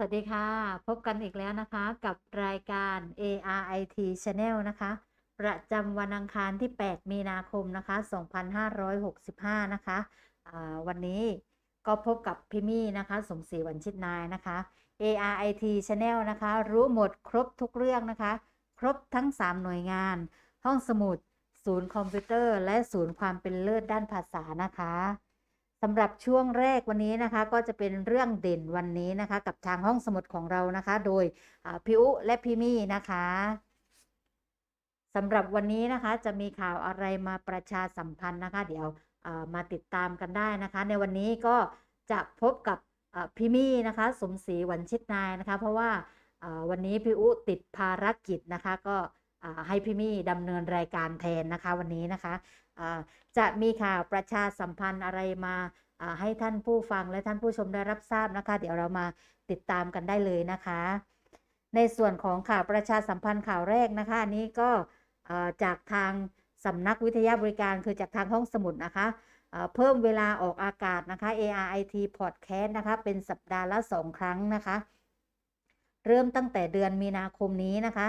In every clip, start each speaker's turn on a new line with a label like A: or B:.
A: สวัสดีค่ะ พบกันอีกแล้วนะคะ กับรายการ ARIT Channel นะคะ ประจำวันอังคารที่ 8 มีนาคมนะคะ 2565 นะคะวันนี้ก็พบกับพี่มี่นะคะ สมศรีวันชิดนายนะคะ ARIT Channel นะคะ รู้หมดครบทุกเรื่องนะคะ ครบทั้ง 3 หน่วยงาน ห้องสมุด ศูนย์คอมพิวเตอร์ และศูนย์ความเป็นเลิศด้านภาษานะคะ สำหรับช่วงแรกวันนี้นะคะ ก็จะเป็นเรื่องเด่นวันนี้นะคะ กับทางห้องสมุดของเรานะคะ โดยพี่อุและพี่มี่นะคะสำหรับวันนี้นะคะจะมีข่าวอะไรมาประชาสัมพันธ์นะคะ เดี๋ยวมาติดตามกันได้นะคะ ในวันนี้ก็จะพบกับพี่มี่นะคะ สมศรีหวันชิดนายนะคะ เพราะว่าวันนี้พี่อุติดภารกิจนะคะ ก็ ให้พี่มี่ดำเนินรายการแทนนะคะวันนี้นะคะอ่าจะมีข่าวประชาสัมพันธ์อะไรมาให้ท่านผู้ฟังและท่านผู้ชมได้รับทราบนะคะ เดี๋ยวเรามาติดตามกันได้เลยนะคะ ในส่วนของข่าวประชาสัมพันธ์ข่าวแรกนะคะอันนี้ก็จากทางสำนักวิทยาบริการคือจากทางห้องสมุดนะคะเอ่อเพิ่มเวลาออกอากาศนะคะ ARIT Podcast นะคะ เป็นสัปดาห์ละสองครั้งนะคะ เริ่มตั้งแต่เดือนมีนาคมนี้นะคะ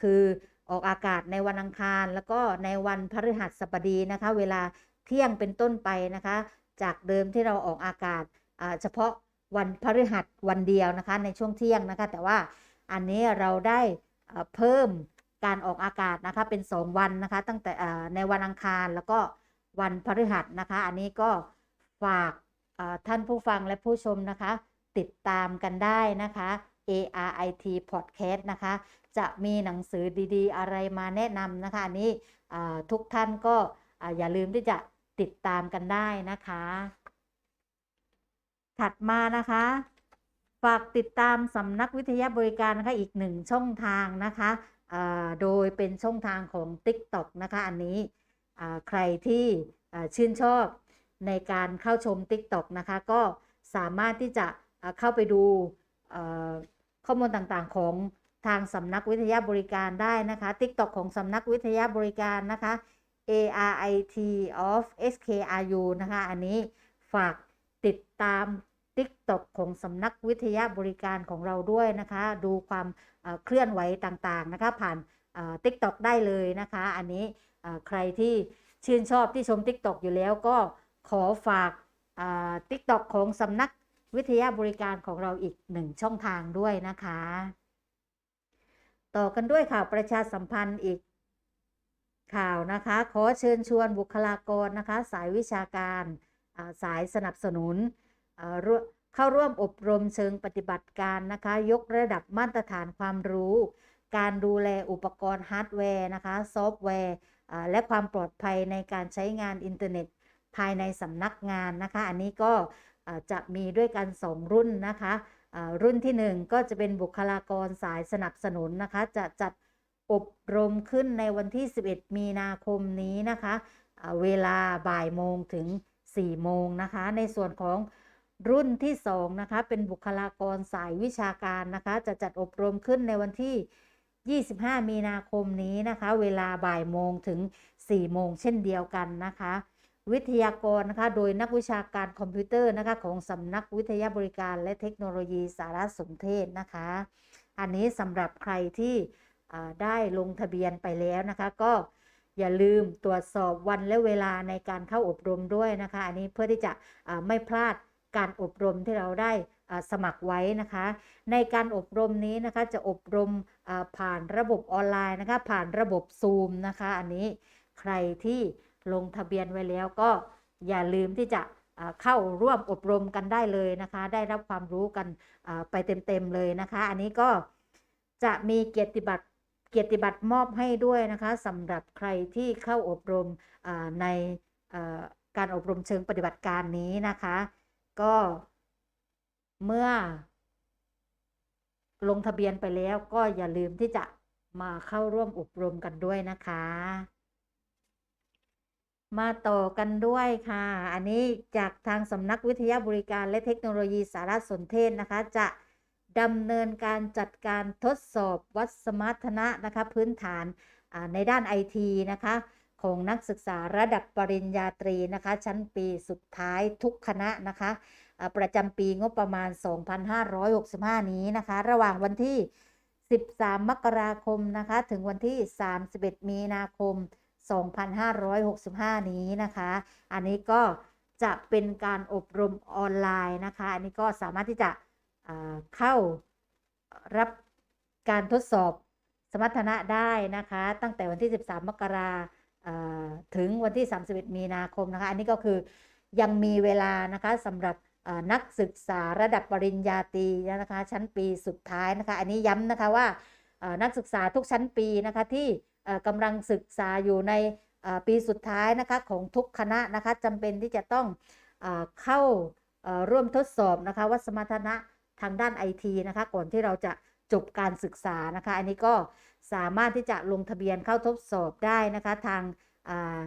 A: คือออกอากาศในวันอังคาร แล้วก็ในวันพฤหัสบดีนะคะ เวลาเที่ยงเป็นต้นไปนะคะ จากเดิมที่เราออกอากาศเฉพาะวันพฤหัสวันเดียวนะคะ ในช่วงเที่ยงนะคะ แต่ว่าอันนี้เราได้เพิ่มการออกอากาศนะคะเป็น 2 วันนะคะ ตั้งแต่ในวันอังคารแล้วก็วันพฤหัสนะคะ อันนี้ก็ฝากท่านผู้ฟังและผู้ชมนะคะ ติดตามกันได้นะคะ ARIT Podcast นะคะ จะมีหนังสือดีๆ อะไรมาแนะนำนะคะ อันนี้อ่ทุกท่านก็อย่าลืมที่จะติดตามกันได้นะคะ ถัดมานะคะ ฝากติดตามสำนักวิทยาบริการนะคะอีกหนึ่งช่องทางนะคะโดยเป็นช่องทางของ TikTok นะคะ อันนี้ใครที่ชื่นชอบในการเข้าชม TikTok นะคะ ก็สามารถที่จะเข้าไปดู ข้อมูลต่างๆของทางสำนักวิทยาบริการได้นะคะ TikTok ของสำนักวิทยาบริการนะคะ ARIT of SKRU นะคะ อันนี้ฝากติดตาม TikTok ของสำนักวิทยาบริการของเราด้วยนะคะ ดูความเอ่อเคลื่อนไหวต่างๆนะคะ ผ่านเอ่อ TikTok ได้เลยนะคะ อันนี้ใครที่ชื่นชอบที่ชม TikTok อยู่แล้วก็ขอฝากเอ่อ TikTok ของสำนัก วิทยาบริการของเราอีกหนึ่งช่องทางด้วยนะคะ ต่อกันด้วยข่าวประชาสัมพันธ์อีกข่าวนะคะ ขอเชิญชวนบุคลากรนะคะ สายวิชาการสายสนับสนุนเข้าร่วมอบรมเชิงปฏิบัติการนะคะ ยกระดับมาตรฐานความรู้ การดูแลอุปกรณ์ฮาร์ดแวร์นะคะ ซอฟต์แวร์และความปลอดภัยในการใช้งานอินเทอร์เน็ตภายในสำนักงานนะคะ อันนี้ก็ จะมีด้วยกัน 2 รุ่นนะคะรุ่นที่ 1 ก็จะเป็นบุคลากรสายสนับสนุนนะคะ จะจัดอบรมขึ้นในวันที่ 11 มีนาคมนี้นะคะเวลาบ่ายโมงถึง 4 โมงนะคะ ในส่วนของรุ่นที่ 2 นะคะ เป็นบุคลากรสายวิชาการนะคะ จะจัดอบรมขึ้นในวันที่ 25 มีนาคมนี้นะคะ เวลาบ่ายโมงถึง 4 โมงเช่นเดียวกันนะคะ วิทยากรนะคะ โดยนักวิชาการคอมพิวเตอร์นะคะของสำนักวิทยาบริการและเทคโนโลยีสารสนเทศนะคะ อันนี้สำหรับใครที่ได้ลงทะเบียนไปแล้วนะคะ ก็อย่าลืมตรวจสอบวันและเวลาในการเข้าอบรมด้วยนะคะ อันนี้เพื่อที่จะไม่พลาดการอบรมที่เราได้สมัครไว้นะคะ ในการอบรมนี้นะคะจะอบรมผ่านระบบออนไลน์นะคะ ผ่านระบบซูมนะคะ อันนี้ใครที่ ลงทะเบียนไว้แล้วก็อย่าลืมที่จะเข้าร่วมอบรมกันได้เลยนะคะ ได้รับความรู้กันไปเต็มๆเลยนะคะ อันนี้ก็จะมีเกียรติบัตรเกียรติบัตรมอบให้ด้วยนะคะสำหรับใครที่เข้าอบรมในการอบรมเชิงปฏิบัติการนี้นะคะ ก็เมื่อ ลงทะเบียนไปแล้วก็อย่าลืมที่จะมาเข้าร่วมอบรมกันด้วยนะคะ มาต่อกันด้วยค่ะ อันนี้จากทางสำนักวิทยาบริการและเทคโนโลยีสารสนเทศนะคะ จะดำเนินการจัดการทดสอบวัดสมรรถนะนะคะ พื้นฐานในด้านไอทีนะคะ ของนักศึกษาระดับปริญญาตรีนะคะ ชั้นปีสุดท้ายทุกคณะนะคะ ประจำปีงบประมาณ 2565 นี้นะคะ ระหว่างวันที่ 13 มกราคมนะคะ ถึงวันที่ 31 มีนาคม 2565 นี้นะคะ อันนี้ก็จะเป็นการอบรมออนไลน์นะคะ อันนี้ก็สามารถที่จะเข้ารับการทดสอบสมรรถนะได้นะคะ ตั้งแต่วันที่ 13 มกราถึงวันที่ 31 มีนาคมนะคะ อันนี้ก็คือยังมีเวลานะคะสำหรับนักศึกษาระดับปริญญาตรีนะคะ ชั้นปีสุดท้ายนะคะ อันนี้ย้ำนะคะว่านักศึกษาทุกชั้นปีนะคะที่ กำลังศึกษาอยู่ในปีสุดท้ายนะคะของทุกคณะนะคะจำเป็นที่จะต้องเอ่อเข้าร่วมทดสอบนะคะวัสมรรถนะทางด้านไอทีนะคะก่อนที่เราจะจบการศึกษานะคะ อันนี้ก็สามารถที่จะลงทะเบียนเข้าทดสอบได้นะคะทางา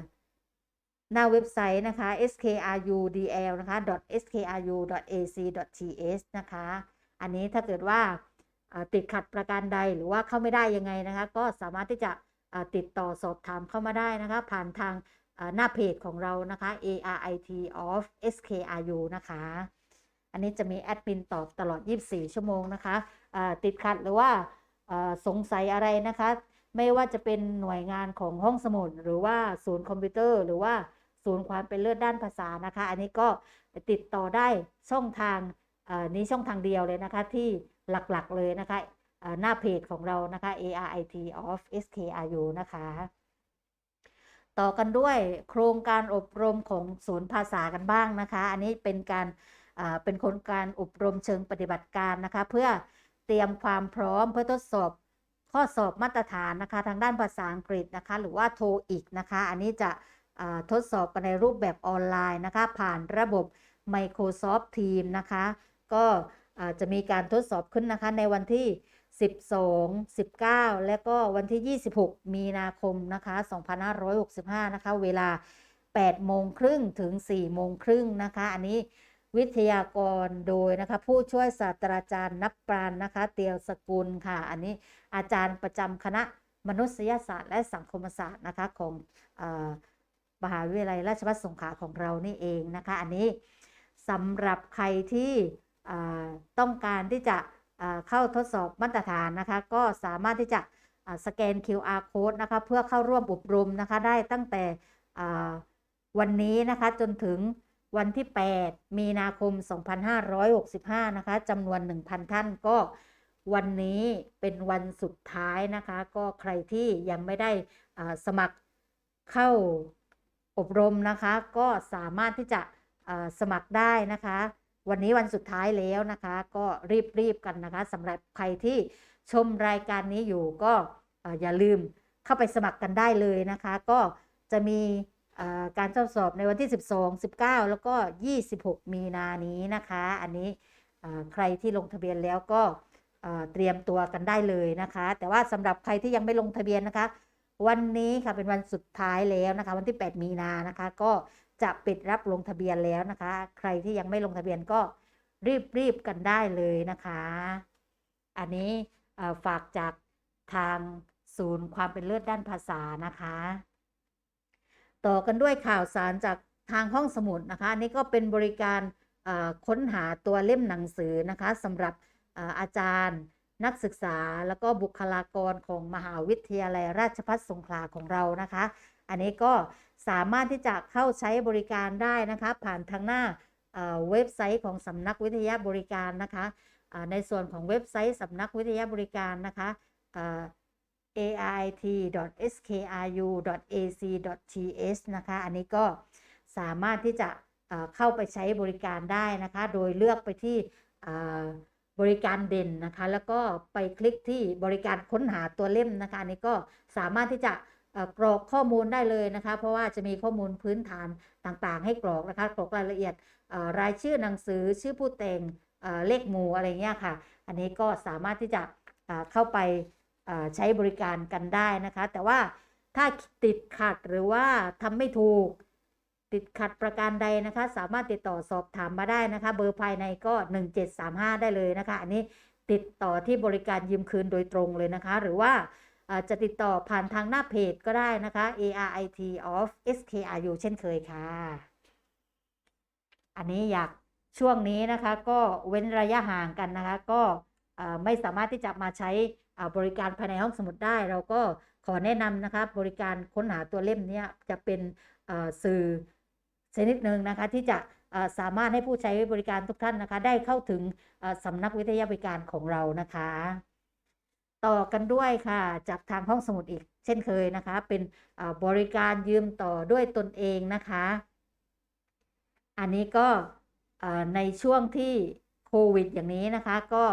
A: หน้าเว็บไซต์นะคะ skrudl นะคะ skru.ac.th นะคะ อันนี้ถ้าเกิดว่าาติดขัดประการใดหรือว่าเข้าไม่ได้ยังไงนะคะ ก็สามารถที่จะ ติดต่อสอบถามเข้ามาได้นะคะ ผ่านทางหน้าเพจของเรานะคะ ARIT of SKRU นะคะ อันนี้จะมีแอดมินตอบตลอด 24 ชั่วโมงนะคะ ติดขัดหรือว่าสงสัยอะไรนะคะ ไม่ว่าจะเป็นหน่วยงานของห้องสมุด หรือว่าศูนย์คอมพิวเตอร์หรือว่าศูนย์ความเป็นเลิศด้านภาษานะคะ อันนี้ก็ติดต่อได้ช่องทางนี้ช่องทางเดียวเลยนะคะที่หลักๆเลยนะคะ หน้าเพจของเรานะคะ ARIT of SKRU นะคะ ต่อกันด้วยโครงการอบรมของศูนย์ภาษากันบ้างนะคะ อันนี้เป็นการเป็นโครงการอบรมเชิงปฏิบัติการนะคะ เพื่อเตรียมความพร้อมเพื่อทดสอบข้อสอบมาตรฐานนะคะ ทางด้านภาษาอังกฤษนะคะ หรือว่าโทอีกนะคะ อันนี้จะทดสอบกันในรูปแบบออนไลน์นะคะ ผ่านระบบ Microsoft Teams นะคะ ก็จะมีการทดสอบขึ้นนะคะในวันที่ 12 19 และก็วันที่ 26 มีนาคมนะคะ2565 นะคะ เวลา 8 โมงครึ่งถึง 4 โมงครึ่งนะคะ อันนี้วิทยากรโดยนะคะ ผู้ช่วยศาสตราจารย์นับปราณนะคะ เตียวสกุลค่ะ อันนี้อาจารย์ประจำคณะมนุษยศาสตร์ และสังคมศาสตร์นะคะของอมหาวิทยาลัยราชภัฏสงขลาของเรานี่เองนะคะ อันนี้สำหรับใครที่ต้องการที่จะ เข้าทดสอบมาตรฐานนะคะ ก็สามารถที่จะสแกน QR code นะคะเพื่อเข้าร่วมอบรมนะคะได้ตั้งแต่วันนี้นะคะจนถึงวันที่ 8 มีนาคม 2565 นะคะจำนวน 1,000 ท่านก็วันนี้เป็นวันสุดท้ายนะคะ ก็ใครที่ยังไม่ได้สมัครเข้าอบรมนะคะ ก็สามารถที่จะสมัครได้นะคะ วันนี้วันสุดท้ายแล้วนะคะ ก็รีบๆกันนะคะสำหรับใครที่ชมรายการนี้อยู่ก็อย่าลืมเข้าไปสมัครกันได้เลยนะคะ ก็จะมีการทดสอบในวันที่ 12 19 แล้วก็ 26 มีนานี้นะคะ อันนี้ใครที่ลงทะเบียนแล้วก็เอ่อเตรียมตัวกันได้เลยนะคะ แต่ว่าสำหรับใครที่ยังไม่ลงทะเบียนนะคะ วันนี้ค่ะเป็นวันสุดท้ายแล้วนะคะ วันที่ 8 มีนานะคะ ก็ จะปิดรับลงทะเบียนแล้วนะคะ ใครที่ยังไม่ลงทะเบียนก็รีบๆกันได้เลยนะคะ อันนี้ฝากจากทางศูนย์ความเป็นเลิศด้านภาษานะคะ ต่อกันด้วยข่าวสารจากทางห้องสมุดนะคะนนี้ก็เป็นบริการค้นหาตัวเล่มหนังสือนะคะสำหรับเอ่ออาจารย์นักศึกษาแล้วก็บุคลากรของมหาวิทยาลัยราชภัฏสงขลาของเรานะคะ อันนี้ก็สามารถที่จะเข้าใช้บริการได้นะคะ ผ่านทางหน้าเว็บไซต์ของสำนักวิทยาบริการนะคะในส่วนของเว็บไซต์สำนักวิทยาบริการนะคะ ait.skru.ac.th นะคะ อันนี้ก็สามารถที่จะเข้าไปใช้บริการได้นะคะ โดยเลือกไปที่บริการเด่นนะคะ แล้วก็ไปคลิกที่บริการค้นหาตัวเล่มนะคะ อันนี้ก็สามารถที่จะ กรอกข้อมูลได้เลยนะคะ เพราะว่าจะมีข้อมูลพื้นฐานต่างๆ ให้กรอกนะคะกรอกรายละเอียดรายชื่อหนังสือชื่อผู้แต่งเลขหมู่อะไรเงี้ยค่ะ อันนี้ก็สามารถที่จะเข้าไปใช้บริการกันได้นะคะ แต่ว่าถ้าติดขัดหรือว่าทำไม่ถูกติดขัดประการใดนะคะ สามารถติดต่อสอบถามมาได้นะคะ เบอร์ภายในก็ 1735 ได้เลยนะคะ อันนี้ติดต่อที่บริการยืมคืนโดยตรงเลยนะคะ หรือว่า จะติดต่อผ่านทางหน้าเพจก็ได้นะคะ ARIT of SKRU เช่นเคยค่ะ อันนี้อยากช่วงนี้นะคะก็เว้นระยะห่างกันนะคะ ก็ไม่สามารถที่จะมาใช้บริการภายในห้องสมุดได้ เราก็ขอแนะนำนะคะบริการค้นหาตัวเล่มนี้จะเป็นสื่อชนิดหนึ่งนะคะที่จะสามารถให้ผู้ใช้บริการทุกท่านนะคะ ได้เข้าถึงสำนักวิทยาบริการของเรานะคะ ต่อกันด้วยค่ะ จากทางห้องสมุดอีกเช่นเคยนะคะ เป็นบริการยืมต่อด้วยตนเองนะคะ อันนี้ก็ในช่วงที่โควิด อย่างนี้นะคะก็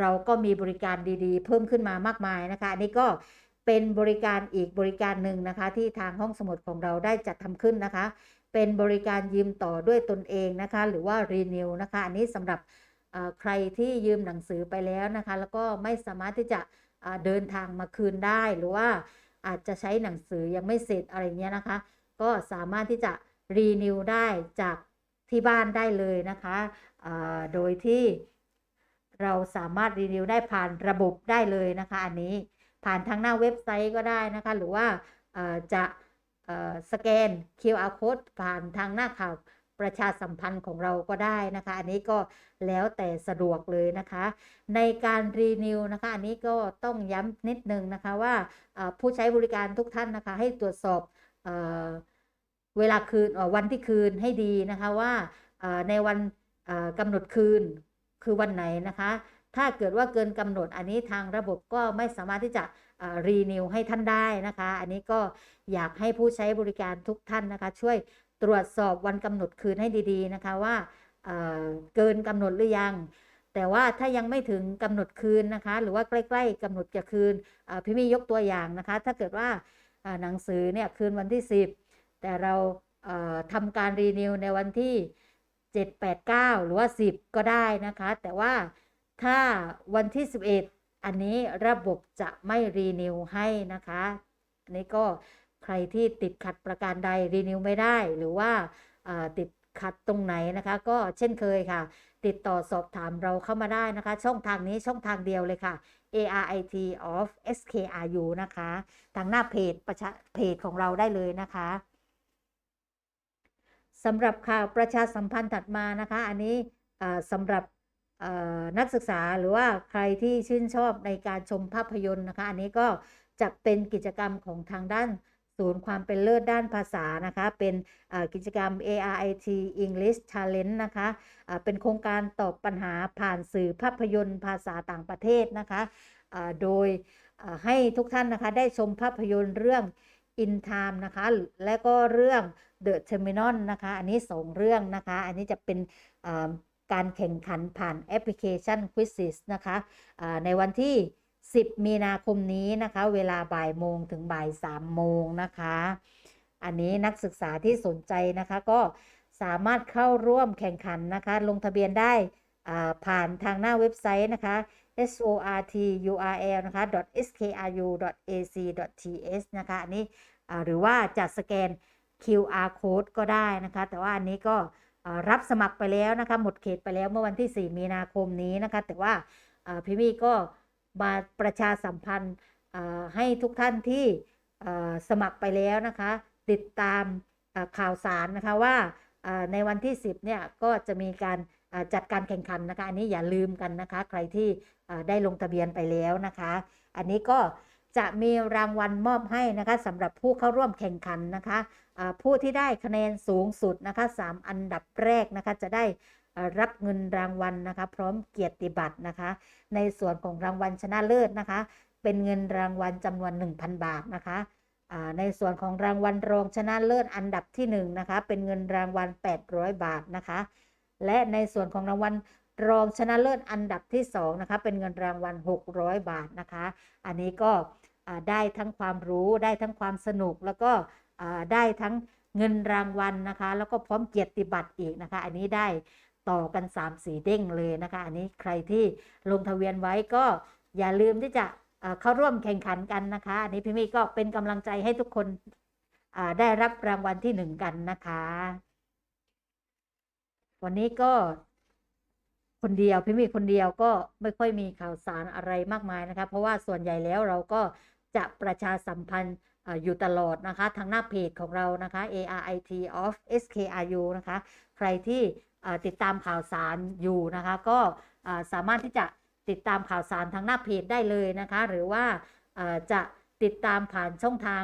A: เราก็มีบริการดีๆ เพิ่มขึ้นมามากมายนะคะ อันนี้ก็เป็นบริการอีกบริการหนึ่งนะคะ ที่ทางห้องสมุดของเราได้จัดทำขึ้นนะคะ เป็นบริการยืมต่อด้วยตนเองนะคะ หรือว่า renew นะคะ อันนี้สำหรับ ใครที่ยืมหนังสือไปแล้วนะคะ แล้วก็ไม่สามารถที่จะเดินทางมาคืนได้หรือว่าอาจจะใช้หนังสือยังไม่เสร็จอะไรเงี้ยนะคะ ก็สามารถที่จะ renew ได้จากที่บ้านได้เลยนะคะโดยที่เราสามารถ renew ได้ผ่านระบบได้เลยนะคะ อันนี้ผ่านทางหน้าเว็บไซต์ก็ได้นะคะ หรือว่าจะเอ่อสแกน QR code ผ่านทางหน้าข่าว ประชาสัมพันธ์ของเราก็ได้นะคะ อันนี้ก็แล้วแต่สะดวกเลยนะคะ ในการ renew นะคะ อันนี้ก็ต้องย้ำนิดนึงนะคะว่าผู้ใช้บริการทุกท่านนะคะ ให้ตรวจสอบเอเวลาคืนวันที่คืนให้ดีนะคะว่าในวันกำหนดคืนคือวันไหนนะคะ ถ้าเกิดว่าเกินกำหนดอันนี้ทางระบบก็ไม่สามารถที่จะรีนิวให้ท่านได้นะคะ อันนี้ก็อยากให้ผู้ใช้บริการทุกท่านนะคะ ช่วย ตรวจสอบวันกำหนดคืนให้ดีๆนะคะว่าเเกินกำหนดหรือยัง แต่ว่าถ้ายังไม่ถึงกำหนดคืนนะคะ หรือว่าใกล้ ๆกำหนดจะคืนพี่มียกตัวอย่างนะคะ ถ้าเกิดว่าหนังสือเนี่ยคืนวันที่ 10 แต่เราเอ่อทำการรีนิวในวันที่ 7 8 9 หรือว่า 10 ก็ได้นะคะ แต่ว่าถ้าวันที่ 11 อันนี้ระบบจะไม่รีนิวให้นะคะอันนี้ก็ ใครที่ติดขัดประการใดรีนิวไม่ได้ หรือว่าติดขัดตรงไหนนะคะ ก็เช่นเคยค่ะ ติดต่อสอบถามเราเข้ามาได้นะคะ ช่องทางนี้ช่องทางเดียวเลยค่ะ ARIT of SKRU นะคะ ทางหน้าเพจประชาเพจของเราได้เลยนะคะสำหรับข่าวประชาสัมพันธ์ถัดมานะคะ อันนี้สำหรับนักศึกษาหรือว่าใครที่ชื่นชอบในการชมภาพยนตร์นะคะ อันนี้ก็จะเป็นกิจกรรมของทางด้าน ศูนย์ความเป็นเลิศด้านภาษานะคะ เป็นกิจกรรม ARIT English Challenge นะคะอ่าเป็นโครงการตอบปัญหาผ่านสื่อภาพยนตร์ภาษาต่างประเทศนะคะอ่าโดยให้ทุกท่านนะคะได้ชมภาพยนตร์เรื่อง In Time นะคะ และก็เรื่อง The Terminal นะคะ อันนี้สองเรื่องนะคะ อันนี้จะเป็นการแข่งขันผ่านแอปพลิเคชัน Quizzes นะคะอ่าในวันที่ 10 มีนาคมนี้นะคะ เวลาบ่ายโมงถึงบ่าย3โมงนะคะ อันนี้นักศึกษาที่สนใจนะคะก็สามารถเข้าร่วมแข่งขันนะคะ ลงทะเบียนได้ผ่านทางหน้าเว็บไซต์นะคะ sorturl นะคะ skru.ac.th นะคะอันนี้หรือว่าจะสแกน QR code ก็ได้นะคะ แต่ว่าอันนี้ก็รับสมัครไปแล้วนะคะ หมดเขตไปแล้วเมื่อวันที่ 4 มีนาคมนี้นะคะ แต่ว่าอ่าพี่มี่ก็ มาประชาสัมพันธ์ให้ทุกท่านที่สมัครไปแล้วนะคะ ติดตามข่าวสารนะคะว่าในวันที่ 10เนี่ยก็จะมีการจัดการแข่งขันนะคะ อันนี้อย่าลืมกันนะคะ ใครที่ได้ลงทะเบียนไปแล้วนะคะ อันนี้ก็จะมีรางวัลมอบให้นะคะสำหรับผู้เข้าร่วมแข่งขันนะคะ ผู้ที่ได้คะแนนสูงสุดนะคะ 3 อันดับแรกนะคะจะได้ รับเงินรางวัลนะคะ พร้อมเกียรติบัตรนะคะ ในส่วนของรางวัลชนะเลิศนะคะ เป็นเงินรางวัลจำนวน 1,000 บาทนะคะในส่วนของรางวัลรองชนะเลิศอันดับที่1นะคะเป็นเงินรางวัล 800 บาทนะคะ และในส่วนของรางวัลรองชนะเลิศอันดับที่2นะคะเป็นเงินรางวัล 600 บาทนะคะ อันนี้ก็ได้ทั้งความรู้ได้ทั้งความสนุกแล้วก็ได้ทั้งเงินรางวัลนะคะ แล้วก็พร้อมเกียรติบัตรอีกนะคะ อันนี้ได้ ต่อกัน3 4เด้งเลยนะคะ อันนี้ใครที่ลงทะเบียนไว้ก็อย่าลืมที่จะเข้าร่วมแข่งขันกันนะคะ อันนี้พี่มี่ก็เป็นกำลังใจให้ทุกคนได้รับรางวัลที่หนึ่งกันนะคะ วันนี้ก็คนเดียวพี่มีคนเดียวก็ไม่ค่อยมีข่าวสารอะไรมากมายนะคะ เพราะว่าส่วนใหญ่แล้วเราก็จะประชาสัมพันธ์อยู่ตลอดนะคะ ทางหน้าเพจของเรานะคะ ARIT of SKRU นะคะ ใครที่ ติดตามข่าวสารอยู่นะคะ ก็สามารถที่จะติดตามข่าวสารทางหน้าเพจได้เลยนะคะ หรือว่าจะติดตามผ่านช่องทาง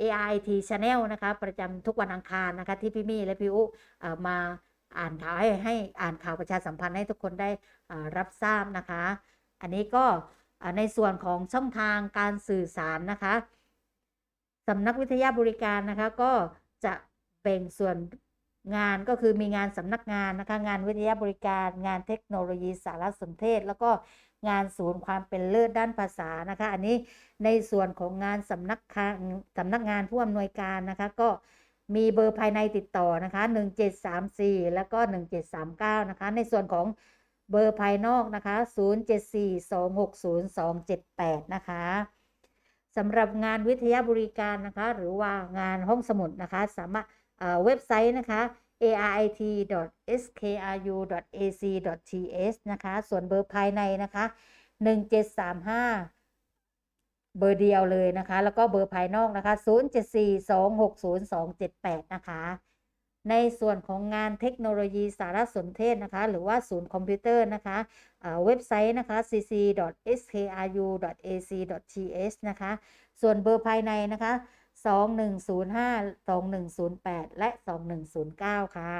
A: AIT Channel นะคะประจำทุกวันอังคารนะคะที่พี่มี่และพี่อุมาอ่านข่าวให้ให้อ่านข่าวประชาสัมพันธ์ให้ทุกคนได้รับทราบนะคะ อันนี้ก็ในส่วนของช่องทางการสื่อสารนะคะสำนักวิทยาบริการนะคะก็จะแบ่งส่วน งานก็คือมีงานสำนักงานนะคะงานวิทยาบริการงานเทคโนโลยีสารสนเทศ แล้วก็งานศูนย์ความเป็นเลิศด้านภาษานะคะ อันนี้ในส่วนของงานสำนักงานสำนักงานผู้อำนวยการนะคะก็มีเบอร์ภายในติดต่อนะคะ 1734 แล้วก็ 1739 นะคะ ในส่วนของเบอร์ภายนอกนะคะ 0742602278 นะคะสำหรับงานวิทยาบริการนะคะ หรือว่างานห้องสมุดนะคะ สามารถ เว็บไซต์นะคะ ait.skru.ac.th นะคะ ส่วนเบอร์ภายในนะคะ 1735 เบอร์เดียวเลยนะคะ แล้วก็เบอร์ภายนอกนะคะ 0742602278 นะคะ ในส่วนของงานเทคโนโลยีสารสนเทศนะคะ หรือว่าศูนย์คอมพิวเตอร์นะคะเเว็บไซต์นะคะ cc.skru.ac.th นะคะ ส่วนเบอร์ภายในนะคะ 2105 2108 และ 2109 ค่ะ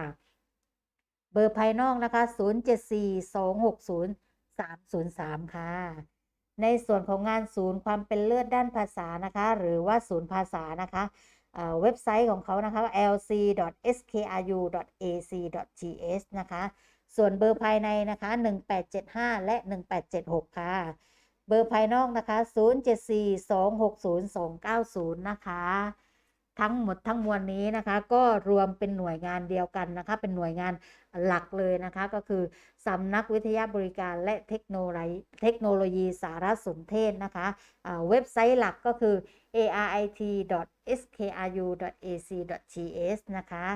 A: เบอร์ภายนอกนะคะ 074 260 303 ค่ะ ในส่วนของงานศูนย์ความเป็นเลิศด้านภาษานะคะ หรือว่าศูนย์ภาษานะคะเอ่อเว็บไซต์ของเขานะคะ lc.skru.ac.th นะคะ ส่วนเบอร์ภายในนะคะ 1875 และ 1876 ค่ะ เบอร์ภายนอกนะคะ 074260290 นะคะ ทั้งหมดทั้งมวลนี้นะคะ ก็รวมเป็นหน่วยงานเดียวกันนะคะ เป็นหน่วยงานหลักเลยนะคะ ก็คือสำนักวิทยาบริการและเทคโนโลยีเทคโนโลยีสารสนเทศนะคะเว็บไซต์หลักก็คือ arit.skru.ac.th นะคะ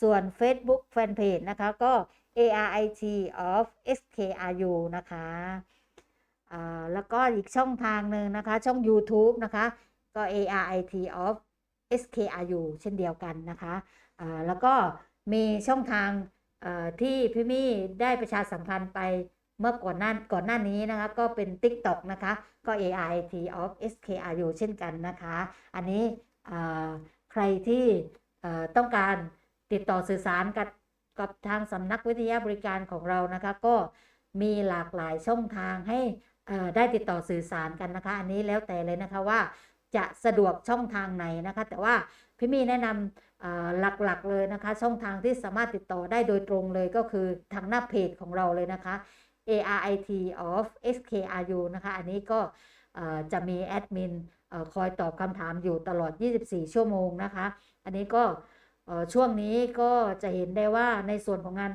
A: ส่วน Facebook Fanpage นะคะก็ ARIT of SKRU นะคะ แล้วก็อีกช่องทางหนึ่งนะคะ ช่อง YouTube นะคะ ก็ ARIT of SKRU เช่นเดียวกันนะคะแล้วก็มีช่องทางที่พี่มี่ได้ประชาสัมพันธ์ไปเมื่อก่อนหน้าก่อนหน้านี้นะคะ ก็เป็น TikTok นะคะ ก็ ARIT of SKRU เช่นกันนะคะ อันนี้ใครที่ต้องการติดต่อสื่อสารกับกับทางสำนักวิทยาบริการของเรานะคะ ก็มีหลากหลายช่องทางให้ ได้ติดต่อสื่อสารกันนะคะ อันนี้แล้วแต่เลยนะคะว่าจะสะดวกช่องทางไหนนะคะ แต่ว่าพี่มีแนะนำหลักๆเลยนะคะ ช่องทางที่สามารถติดต่อได้โดยตรงเลยก็คือทางหน้าเพจของเราเลยนะคะ ARIT of SKRU นะคะ อันนี้ก็จะมีแอดมินคอยตอบคำถามอยู่ตลอด 24 ชั่วโมงนะคะ อันนี้ก็ช่วงนี้ก็จะเห็นได้ว่าในส่วนของงาน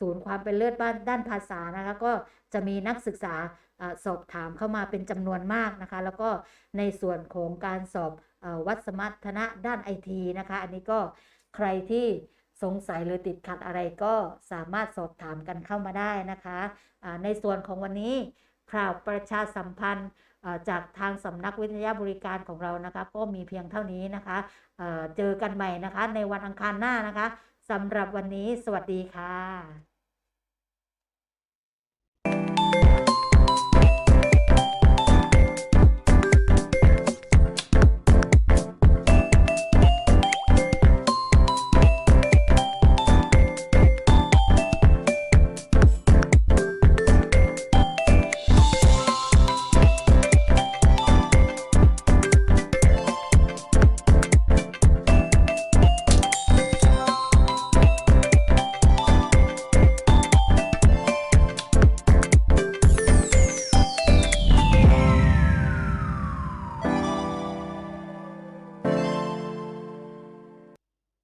A: ศูนย์ความเป็นเลิศบ้านด้านภาษานะคะ ก็จะมีนักศึกษา สอบถามเข้ามาเป็นจำนวนมากนะคะ แล้วก็ในส่วนของการสอบอวัดสมรรถนะด้านไอทีนะคะ อันนี้ก็ใครที่สงสัยหรือติดขัดอะไรก็สามารถสอบถามกันเข้ามาได้นะคะอ่าในส่วนของวันนี้ข่าวประชาสัมพันธ์จากทางสำนักวิทยาบริการของเรานะคะ ก็มีเพียงเท่านี้นะคะเจอกันใหม่นะคะ ในวันอังคารหน้านะคะสำหรับวันนี้สวัสดีค่ะ